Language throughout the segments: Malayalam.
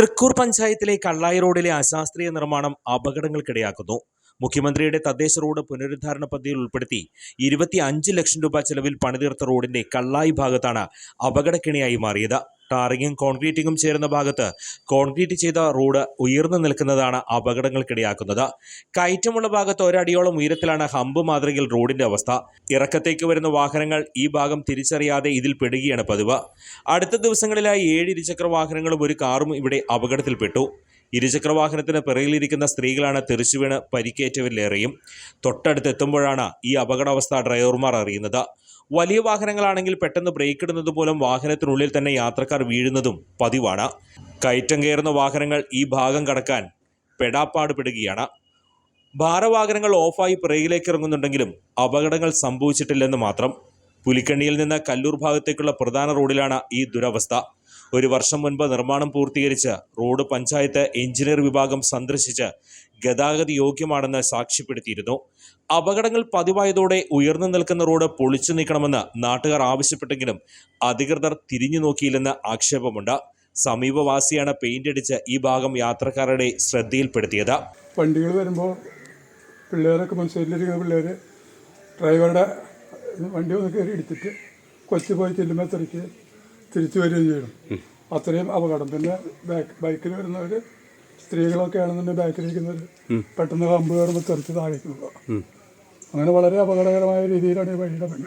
തൃക്കൂർ പഞ്ചായത്തിലെ കള്ളായി റോഡിലെ അശാസ്ത്രീയ നിർമ്മാണം അപകടങ്ങൾക്കിടയാക്കുന്നു. മുഖ്യമന്ത്രിയുടെ തദ്ദേശ റോഡ് പുനരുദ്ധാരണ പദ്ധതിയിൽ ഉൾപ്പെടുത്തി ഇരുപത്തി ലക്ഷം രൂപ ചെലവിൽ പണിതീർത്ത റോഡിന്റെ കള്ളായി ഭാഗത്താണ് അപകടക്കിണിയായി മാറിയത്. ടാറിങ്ങും കോൺക്രീറ്റിങ്ങും ചേരുന്ന ഭാഗത്ത് കോൺക്രീറ്റ് ചെയ്ത റോഡ് ഉയർന്നു നിൽക്കുന്നതാണ് അപകടങ്ങൾക്കിടയാക്കുന്നത്. കയറ്റമുള്ള ഭാഗത്ത് ഒരടിയോളം ഉയരത്തിലാണ് ഹമ്പ് മാതൃകയിൽ റോഡിന്റെ അവസ്ഥ. ഇറക്കത്തേക്ക് വരുന്ന വാഹനങ്ങൾ ഈ ഭാഗം തിരിച്ചറിയാതെ ഇതിൽ പെടുകയാണ് പതിവ്. അടുത്ത ദിവസങ്ങളിലായി ഏഴ് ഇരുചക്ര വാഹനങ്ങളും ഒരു കാറും ഇവിടെ അപകടത്തിൽപ്പെട്ടു. ഇരുചക്ര വാഹനത്തിന് പിറകിലിരിക്കുന്ന സ്ത്രീകളാണ് തെറിച്ചുവീണ് പരിക്കേറ്റവരിലേറെയും. തൊട്ടടുത്തെത്തുമ്പോഴാണ് ഈ അപകടാവസ്ഥ ഡ്രൈവർമാർ അറിയുന്നത്. വലിയ വാഹനങ്ങളാണെങ്കിൽ പെട്ടെന്ന് ബ്രേക്ക് ഇടുന്നത് മൂലം വാഹനത്തിനുള്ളിൽ തന്നെ യാത്രക്കാർ വീഴുന്നതും പതിവാണ്. കയറ്റം കയറുന്ന വാഹനങ്ങൾ ഈ ഭാഗം കടക്കാൻ പെടാപ്പാട് പെടുകയാണ് ഭാരവാഹനങ്ങൾ ഓഫായി പിറകിലേക്ക് ഇറങ്ങുന്നുണ്ടെങ്കിലും അപകടങ്ങൾ സംഭവിച്ചിട്ടില്ലെന്ന് മാത്രം. പുലിക്കണ്ണിയിൽ നിന്ന് കല്ലൂർ ഭാഗത്തേക്കുള്ള പ്രധാന റോഡിലാണ് ഈ ദുരവസ്ഥ. ഒരു വർഷം മുൻപ് നിർമ്മാണം പൂർത്തീകരിച്ച് റോഡ് പഞ്ചായത്ത് എഞ്ചിനീയർ വിഭാഗം സന്ദർശിച്ച് ഗതാഗത യോഗ്യമാണെന്ന് സാക്ഷ്യപ്പെടുത്തിയിരുന്നു. അപകടങ്ങൾ പതിവായതോടെ ഉയർന്നു നിൽക്കുന്ന റോഡ് പൊളിച്ചു നീക്കണമെന്ന് നാട്ടുകാർ ആവശ്യപ്പെട്ടെങ്കിലും അധികൃതർ തിരിഞ്ഞു നോക്കിയില്ലെന്ന് ആക്ഷേപമുണ്ട്. സമീപവാസിയാണ് പെയിന്റ് അടിച്ച് ഈ ഭാഗം യാത്രക്കാരുടെ ശ്രദ്ധയിൽപ്പെടുത്തിയത്. വണ്ടികൾ വരുമ്പോൾ പിള്ളേരൊക്കെ മുൻസൈഡിലിരിക്കുന്ന പിള്ളേർ ഡ്രൈവറുടെ വണ്ടി ഒന്ന് കയറി എടുത്തിട്ട് കൊച്ചു പോയി ചെല്ലുമ്പോൾ തിരിച്ച് വരികയും ചെയ്യണം അത്രയും അപകടം. പിന്നെ ബാക്ക് ബൈക്കിൽ വരുന്നവർ സ്ത്രീകളൊക്കെ ആണെന്നുണ്ടെങ്കിൽ ബാക്കിലിരിക്കുന്നവർ പെട്ടെന്ന് കമ്പ് കയറുമ്പോൾ തെറിച്ച് താഴേക്ക് അങ്ങനെ വളരെ അപകടകരമായ രീതിയിലാണ് ഈ വഴിയുടെ പണി.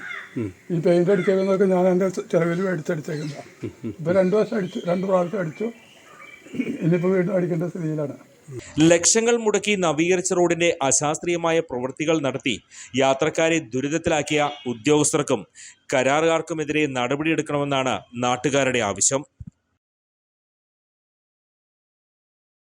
ഈ പെയിന്റ് അടിച്ചേക്കുന്നതൊക്കെ ഞാൻ എന്റെ ചിലവിൽ മേടിച്ചടിച്ചേക്കുന്നതാണ്. ഇപ്പോൾ രണ്ട് വർഷം അടിച്ചു രണ്ട് പ്രാവശ്യം അടിച്ചു. ഇനിയിപ്പോൾ വീണ്ടും അടിക്കേണ്ട സ്ഥിതിയിലാണ്. ലക്ഷങ്ങൾ മുടക്കി നവീകരിച്ച റോഡിന്റെ അശാസ്ത്രീയമായ പ്രവൃത്തികൾ നടത്തി യാത്രക്കാരെ ദുരിതത്തിലാക്കിയ ഉദ്യോഗസ്ഥർക്കും കരാറുകാർക്കുമെതിരെ നടപടിയെടുക്കണമെന്നാണ് നാട്ടുകാരുടെ ആവശ്യം.